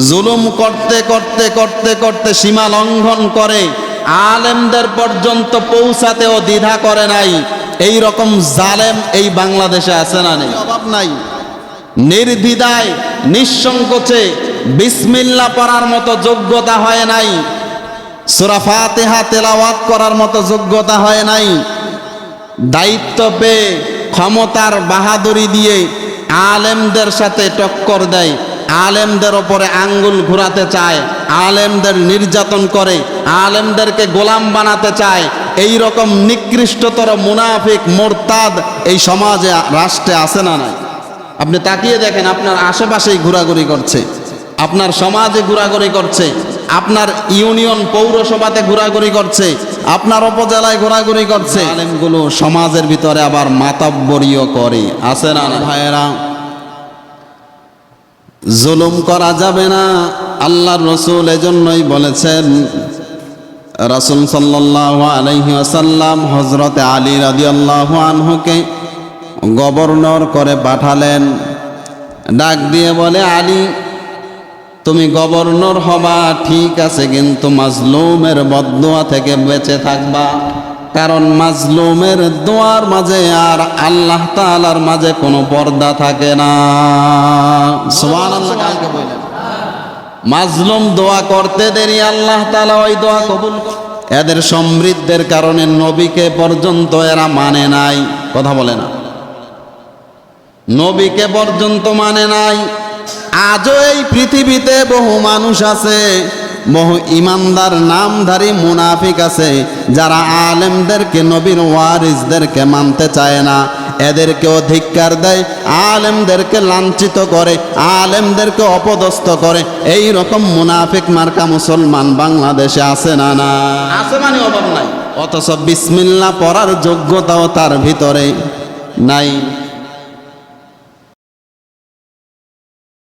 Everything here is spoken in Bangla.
জুলুম করতে করতে করতে করতে সীমা লঙ্ঘন করে। আলেমদের পর্যন্ত পৌঁছাতেও দ্বিধা করে নাই। এই রকম জালেম এই বাংলাদেশে আছে না নেই? অভাব নাই। নির্দ্বিধায় নিঃসংকোচে বিসমিল্লা পড়ার মতো যোগ্যতা হয় নাই। সুরা ফাতিহা তেলাওয়াত করার মতো যোগ্যতা হয় নাই। দায়িত্ব পেয়ে ক্ষমতার বাহাদুরি দিয়ে আলেমদের সাথে টক্কর দেয়। আলেমদের ওপরে আঙ্গুল ঘুরাতে চায়, আলেমদের নির্যাতন করে, আলেমদেরকে গোলাম বানাতে চায়। এই রকম নিকৃষ্টতর মুনাফিক, মোরতাদ এই সমাজে, রাষ্ট্রে আছে না নাই? আপনি তাকিয়ে দেখেন, আপনার আশেপাশেই ঘোরাঘুরি করছে। আপনার সমাজে ঘোরাঘুরি করছে। আপনার ইউনিয়ন পৌরসভাতে ঘোরাঘুরি করছে। আপনার উপজেলায় ঘোরাঘুরি করছে। আলেমগুলো সমাজের ভিতরে আবার মাতাব্বরীয় করে। না না ভাইয়েরা জুলুম করা যাবে না। আল্লাহর রসুল এজন্যই বলেছেন, রাসুল সাল্লাহ আলহি আসাল্লাম হজরতে আলী রাদিয়াল্লাহু আনহুকে গভর্নর করে পাঠালেন। ডাক দিয়ে বলে, আলী, তুমি গভর্নর হবা, ঠিক আছে, কিন্তু মাজলুমের বদুয়া থেকে বেঁচে থাকবা। কারণ মাজলুমের দোয়ার মাঝে আর আল্লাহ তাআলার মাঝে কোনো পর্দা থাকে না। মাজলুম দোয়া করতে দেরি, আল্লাহ তাআলা ওই দোয়া কবুল এদের সমৃদ্ধের কারণে নবীকে পর্যন্ত এরা মানে নাই। কথা বলে না। নবীকে পর্যন্ত মানে নাই। আজও এই পৃথিবীতে বহু মানুষ আছে। বহু ইমানদার নামধারী মুনাফিক আছে যারা আলেমদেরকে নবীর ওয়ারিসদেরকে মানতে চায় না। এদেরকেও ধিক্কার দেয় আলেমদেরকে লাঞ্ছিত করে আলেমদেরকে অপদস্থ করে। এই রকম মুনাফিক মার্কা মুসলমান বাংলাদেশে আছে না না? আছে মানে অভাব নাই। অথচ বিসমিল্লা পড়ার যোগ্যতাও তার ভিতরে নাই।